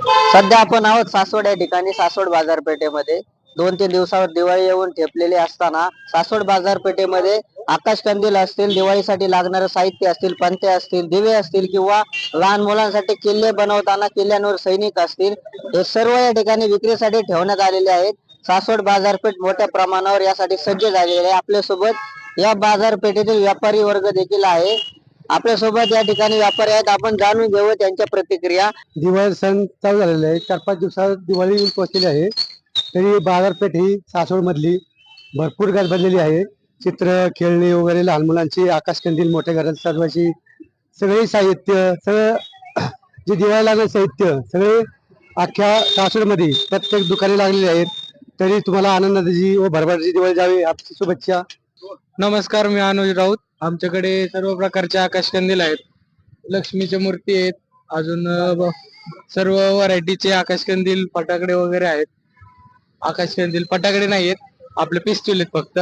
सध्या आपण आहोत सासवड या ठिकाणी सासवड बाजारपेठेमध्ये. दोन तीन दिवसावर दिवाळी येऊन ठेपलेली असताना सासवड बाजारपेठेमध्ये आकाश कंदील असतील दिवाळीसाठी लागणारे साहित्य असतील पंते असतील दिवे असतील किंवा लहान मुलांसाठी किल्ले बनवताना किल्ल्यांवर सैनिक असतील हे सर्व या ठिकाणी विक्रीसाठी ठेवण्यात आलेले आहेत. सासवड बाजारपेठ मोठ्या प्रमाणावर यासाठी सज्ज झालेले आहे. आपल्यासोबत या बाजारपेठेतील व्यापारी वर्ग देखील आहे. आपल्यासोबत या ठिकाणी व्यापारी आहेत. आपण जाणून घेऊ त्यांच्या प्रतिक्रिया. दिवाळी सण चालू झालेला आहे. चार पाच दिवसात दिवाळी येऊन पोहोचलेली आहे. तरी बाजारपेठ ही सासवड मधली भरपूर घर बनलेली आहे. चित्र खेळणी वगैरे लहान मुलांची आकाशकंदील मोठ्या घरात सजवायची सगळे साहित्य सगळं जे दिवाळी लागणारे साहित्य सगळे अख्ख्या सासवडमध्ये प्रत्येक दुकाने लागलेली आहेत. तरी तुम्हाला आनंदाची व भरभराची दिवाळी जावी. आपली शुभेच्छा. नमस्कार मी अनुज राऊत. आमच्याकडे सर्व प्रकारचे आकाशकंदील आहेत. लक्ष्मीच्या मूर्ती आहेत. अजून सर्व व्हरायटीचे आकाशकंदील फटाकडे वगैरे आहेत. आकाशकंदील फटाकडे नाही आहेत. आपले पिस्तूल आहेत फक्त.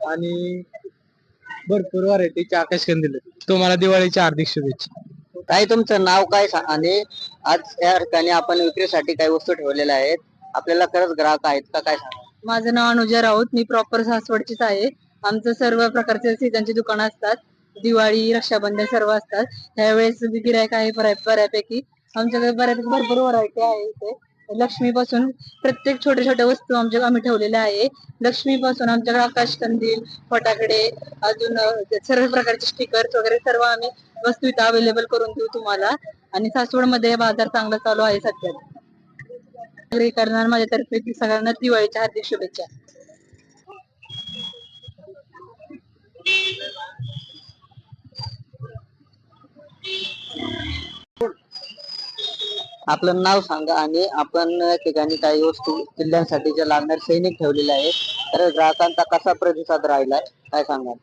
आणि भरपूर व्हरायटीचे आकाशकंदील आहेत. तुम्हाला दिवाळीच्या हार्दिक शुभेच्छा. ताई तुमचं नाव काय आणि आज या ठिकाणी आपण विक्रीसाठी काही वस्तू ठेवलेल्या आहेत. आपल्याला खरंच ग्राहक आहेत का? काय सांगा माझं नाव अनुजा राऊत. मी प्रॉपर सासवडचीच आहे. आमचं सर्व प्रकारचे सीझनची दुकानं असतात. दिवाळी रक्षाबंधन सर्व असतात. त्यावेळेस गिरायक आहे बऱ्यापैकी. आमच्याकडे बऱ्यापैकी भरपूर व्हरायटी आहे इथे. लक्ष्मी पासून प्रत्येक छोट्या छोट्या वस्तू आमच्या आम्ही ठेवलेल्या आहे. लक्ष्मी पासून आमच्याकडे आकाशकंदील फटाकडे अजून सर्व प्रकारचे स्टिकर्स वगैरे सर्व आम्ही वस्तू इथं अवेलेबल करून देऊ तुम्हाला. आणि सासवडमध्ये बाजार चांगला चालू आहे सध्या. वगैरे करणार माझ्यातर्फे सगळ्यांना दिवाळीच्या हार्दिक शुभेच्छा. आपलं नाव सांगा आणि आपण या ठिकाणी काही वस्तू किल्ल्यांसाठी ज्या लागणार सैनिक ठेवलेले आहेत तर ग्राहकांचा कसा प्रतिसाद राहिलाय काय सांगाल?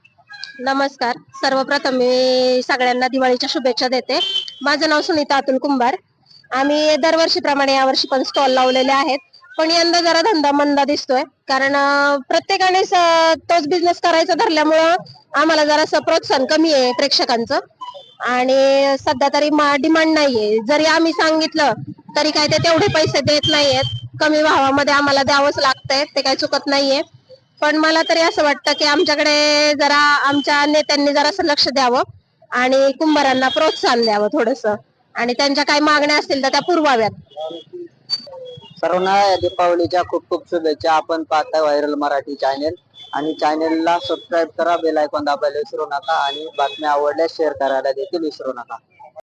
नमस्कार. सर्वप्रथम मी सगळ्यांना दिवाळीच्या शुभेच्छा देते. माझं नाव सुनीता अतुल कुंभार. आम्ही दरवर्षीप्रमाणे यावर्षी पण स्टॉल लावलेले आहेत. पण यंदा जरा धंदा मंदा दिसतोय. कारण प्रत्येकाने तोच बिझनेस करायचा धरल्यामुळं आम्हाला जरासं प्रोत्साहन कमी आहे प्रेक्षकांचं. आणि सध्या तरी डिमांड नाहीये. जरी आम्ही सांगितलं तरी काय ते तेवढे पैसे देत नाहीयेत. कमी भावामध्ये आम्हाला द्यावंच लागतंय ते काही चुकत नाहीये. पण मला तरी असं वाटतं की आमच्याकडे जरा आमच्या नेत्यांनी जरासं लक्ष द्यावं आणि कुंभारांना प्रोत्साहन द्यावं थोडस. आणि त्यांच्या काही मागण्या असतील तर त्या पुरवाव्यात. सर्वांना या दीपावलीच्या खूप खूप शुभेच्छा. आपण पाहताय व्हायरल मराठी चॅनेल आणि चॅनेलला सबस्क्राईब करा बेल आयकॉन दाबायला विसरू नका. आणि बातम्या आवडल्यास शेअर करायला देखील विसरू नका.